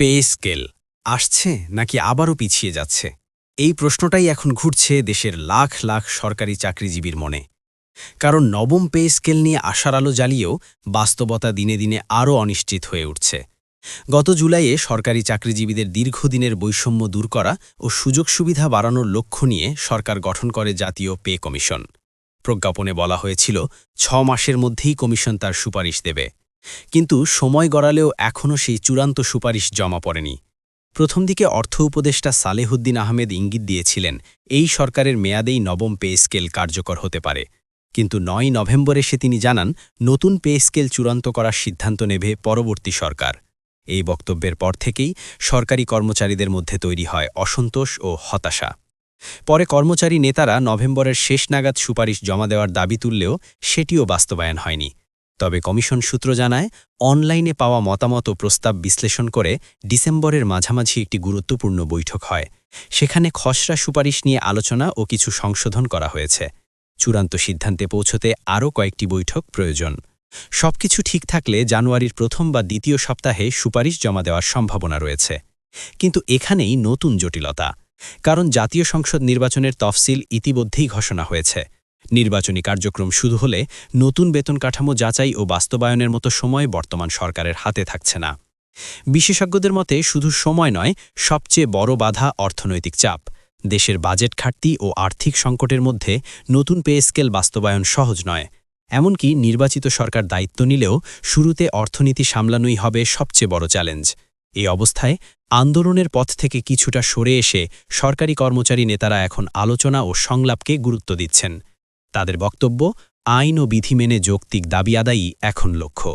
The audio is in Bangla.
Pay scale. আসছে নাকি আবারও পিছিয়ে যাচ্ছে? এই প্রশ্নটাই এখন ঘুরছে দেশের লাখ লাখ সরকারি চাকরিজীবীর মনে। কারণ নবম পে স্কেল নিয়ে আশার আলো জ্বালিয়েও বাস্তবতা দিনে দিনে আরও অনিশ্চিত হয়ে উঠছে। গত জুলাইয়ে সরকারি চাকরিজীবীদের দীর্ঘদিনের বৈষম্য দূর করা ও সুযোগ সুবিধা বাড়ানোর লক্ষ্য নিয়ে সরকার গঠন করে জাতীয় পে কমিশন। প্রজ্ঞাপনে বলা হয়েছিল, ছ মাসের মধ্যেই কমিশন তার সুপারিশ দেবে। কিন্তু সময় গড়ালেও এখনও সেই চূড়ান্ত সুপারিশ জমা পড়েনি। প্রথম দিকে অর্থ উপদেষ্টা সালেহুদ্দিন আহমেদ ইঙ্গিত দিয়েছিলেন, এই সরকারের মেয়াদেই নবম পে স্কেল কার্যকর হতে পারে। কিন্তু নয় নভেম্বর এসে তিনি জানান, নতুন পে স্কেল চূড়ান্ত করার সিদ্ধান্ত নেবে পরবর্তী সরকার। এই বক্তব্যের পর থেকেই সরকারি কর্মচারীদের মধ্যে তৈরি হয় অসন্তোষ ও হতাশা। পরে কর্মচারী নেতারা নভেম্বরের শেষ নাগাদ সুপারিশ জমা দেওয়ার দাবি তুললেও সেটিও বাস্তবায়ন হয়নি। তবে কমিশন সূত্র জানায়, অনলাইনে পাওয়া মতামত ও প্রস্তাব বিশ্লেষণ করে ডিসেম্বরের মাঝামাঝি একটি গুরুত্বপূর্ণ বৈঠক হয়। সেখানে খসড়া সুপারিশ নিয়ে আলোচনা ও কিছু সংশোধন করা হয়েছে। চূড়ান্ত সিদ্ধান্তে পৌঁছতে আরও কয়েকটি বৈঠক প্রয়োজন। সবকিছু ঠিক থাকলে জানুয়ারির প্রথম বা দ্বিতীয় সপ্তাহে সুপারিশ জমা দেওয়ার সম্ভাবনা রয়েছে। কিন্তু এখানেই নতুন জটিলতা। কারণ জাতীয় সংসদ নির্বাচনের তফসিল ইতিমধ্যেই ঘোষণা হয়েছে। নির্বাচনী কার্যক্রম শুরু হলে নতুন বেতন কাঠামো যাচাই ও বাস্তবায়নের মতো সময় বর্তমান সরকারের হাতে থাকছে না। বিশেষজ্ঞদের মতে শুধু সময় নয়, সবচেয়ে বড় বাধা অর্থনৈতিক চাপ। দেশের বাজেট ঘাটতি ও আর্থিক সংকটের মধ্যে নতুন পে স্কেল বাস্তবায়ন সহজ নয়। এমনকি নির্বাচিত সরকার দায়িত্ব নিলেও শুরুতে অর্থনীতি সামলানোই হবে সবচেয়ে বড় চ্যালেঞ্জ। এই অবস্থায় আন্দোলনের পথ থেকে কিছুটা সরে এসে সরকারি কর্মচারী নেতারা এখন আলোচনা ও সংলাপকে গুরুত্ব দিচ্ছেন। তাদের বক্তব্য আইন ও বিধি মেনে যৌক্তিক দাবি আদায়ই এখন লক্ষ্য।